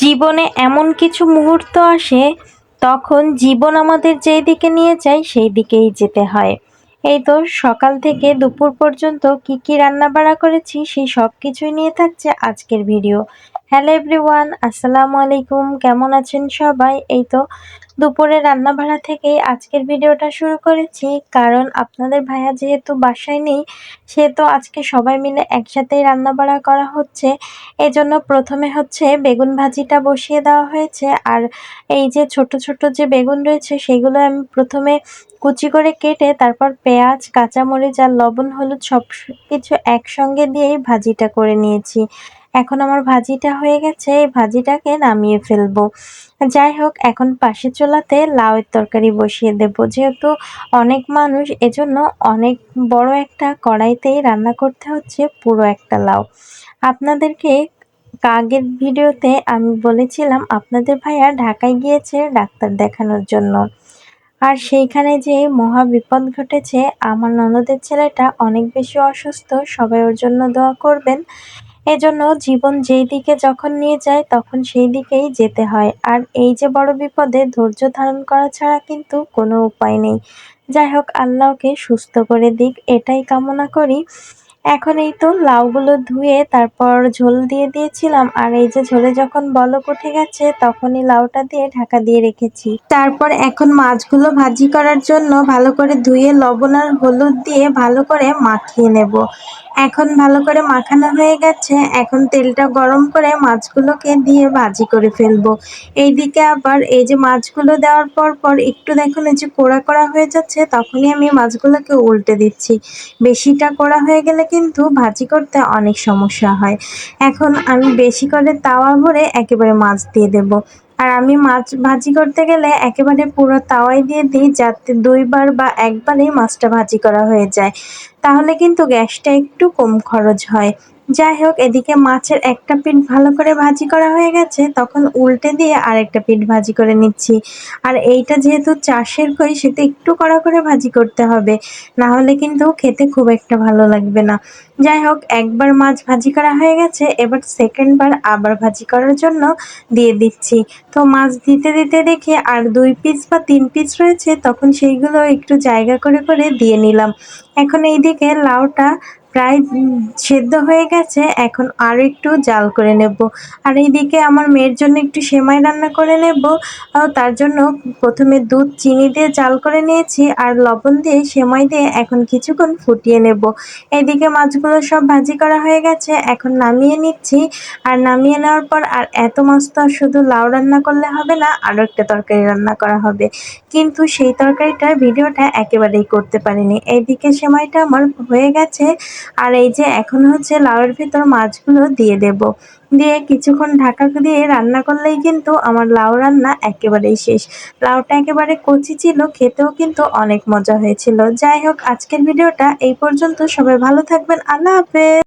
জীবনে এমন কিছু মুহূর্ত আসে, তখন জীবন আমাদের যেই দিকে নিয়ে যায়, সেই দিকেই যেতে হয়। এই তো সকাল থেকে দুপুর পর্যন্ত কি কি রান্না বাড়া করেছি, সেই সব কিছুই নিয়ে থাকছে আজকের ভিডিও। হ্যালো এভরিওয়ান আসসালামু আলাইকুম। কেমন আছেন সবাই? এই তো দুপুরে রান্না ভাড়া থেকেই আজকের ভিডিওটা শুরু করেছি। কারণ আপনাদের ভাইয়া যেহেতু বাসায় নেই, সেহেতু আজকে সবাই মিলে একসাথেই রান্না বাড়া করা হচ্ছে। এজন্য প্রথমে হচ্ছে বেগুন ভাজিটা বসিয়ে দেওয়া হয়েছে। আর এই যে ছোট ছোট যে বেগুন রয়েছে, সেগুলো আমি প্রথমে কুচি করে কেটে তারপর পেঁয়াজ, কাঁচামরিচ আর লবণ, হলুদ সব কিছু একসঙ্গে দিয়েই ভাজিটা করে নিয়েছি। এখন আমার ভাজিটা হয়ে গেছে, এই ভাজিটাকে নামিয়ে ফেলব। যাই হোক, এখন পাশে চোলাতে লাউয়ের তরকারি বসিয়ে দেব। যেহেতু অনেক মানুষ, এজন্য অনেক বড় একটা কড়াইতেই রান্না করতে হচ্ছে পুরো একটা লাউ। আপনাদেরকে আগের ভিডিওতে আমি বলেছিলাম, আপনাদের ভাইয়া ঢাকায় গিয়েছে ডাক্তার দেখানোর জন্য। আর সেইখানে যে মহা বিপদ ঘটেছে, আমার ননদের ছেলেটা অনেক বেশি অসুস্থ, সবাই ওর জন্য দোয়া করবেন। এজন্য জীবন যেই দিকে যখন নিয়ে যায়, তখন সেই দিকেই যেতে হয়। আর এই যে বড় বিপদে ধৈর্য ধারণ করা ছাড়া কিন্তু কোনো উপায় নেই। যাই হোক, আল্লাহকে সুস্থ করে দিক। এটাই কামনা করি। এখন এই তো লাউগুলো ধুয়ে তারপর ঝোল দিয়ে দিয়েছিলাম, আর এই যে ঝোলে যখন বলক উঠে গেছে তখনই লাউটা দিয়ে ঢাকা দিয়ে রেখেছি। তারপর এখন মাছগুলো ভাজি করার জন্য ভালো করে ধুয়ে লবণ আর হলুদ দিয়ে ভালো করে মাখিয়ে নেব। এখন ভালো করে মাখানো হয়ে গেছে, এখন তেলটা গরম করে মাছগুলোকে দিয়ে ভাজি করে ফেলব। এইদিকে আবার এই যে মাছগুলো দেওয়ার পর পর একটু দেখুন এই যে কোড়া করা হয়ে যাচ্ছে, তখনই আমি মাছগুলোকে উল্টে দিচ্ছি। বেশিটা করা হয়ে গেলে কিন্তু ভাজি করতে অনেক সমস্যা হয়। এখন আমি বেশি করে তাওয়া ভরে একেবারে মাছ দিয়ে দেব। আর আমি মাছ ভাজি করতে গেলে একেবারে পুরো তাওয়াই দিয়ে দিই যাতে দুইবার বা একবারেই মাছটা ভাজি করা হয়ে যায়। তাহলে কিন্তু গ্যাসটা একটু কম খরচ হয়। যাই হোক, এদিকে মাছের একটা পিঠ ভালো করে ভাজি করা হয়ে গেছে, তখন উল্টে দিয়ে আর একটা পিঠ ভাজি করে নিচ্ছি। আর এইটা যেহেতু চাষের কই সেটা একটু কড়া করে ভাজি করতে হবে, না হলে কিন্তু খেতে খুব একটা ভালো লাগবে না। যাই হোক, একবার মাছ ভাজি করা হয়ে গেছে, এবার সেকেন্ড বার আবার ভাজি করার জন্য দিয়ে দিচ্ছি। তো মাছ দিতে দিতে দেখি আর দুই পিস বা তিন পিস রয়েছে, তখন সেইগুলো একটু জায়গা করে করে দিয়ে নিলাম। এখন এইদিকে লাউটা প্রায় সেদ্ধ হয়ে গেছে, এখন আর একটু জাল করে নেব। আর এইদিকে আমার মেয়ের জন্য একটু সেমাই রান্না করে নেব। তার জন্য প্রথমে দুধ, চিনি দিয়ে জাল করে নিয়েছি আর লবণ দিয়ে সেমাই দিয়ে এখন কিছুক্ষণ ফুটিয়ে নেব। এইদিকে মাছগুলো সব ভাজি করা হয়ে গেছে, এখন নামিয়ে নিচ্ছি। আর নামিয়ে নেওয়ার পর আর এত মাছ তো শুধু লাউ রান্না করলে হবে না আরও একটা তরকারি রান্না করা হবে। কিন্তু সেই তরকারিটার ভিডিওটা একেবারেই করতে পারিনি। এইদিকে সেমাইটা আমার হয়ে গেছে। আর এই যে এখন হচ্ছে লাউয়ের ভেতর মাছগুলো দিয়ে দেব। দিয়ে কিছুক্ষণ ঢাকা দিয়ে রান্না করলেই কিন্তু আমার লাউ রান্না একেবারেই শেষ। লাউটা একেবারে কচি ছিল, খেতেও কিন্তু অনেক মজা হয়েছিল। যাই হোক, আজকের ভিডিওটা এই পর্যন্ত। সবাই ভালো থাকবেন। আল্লাহ হাফেজ।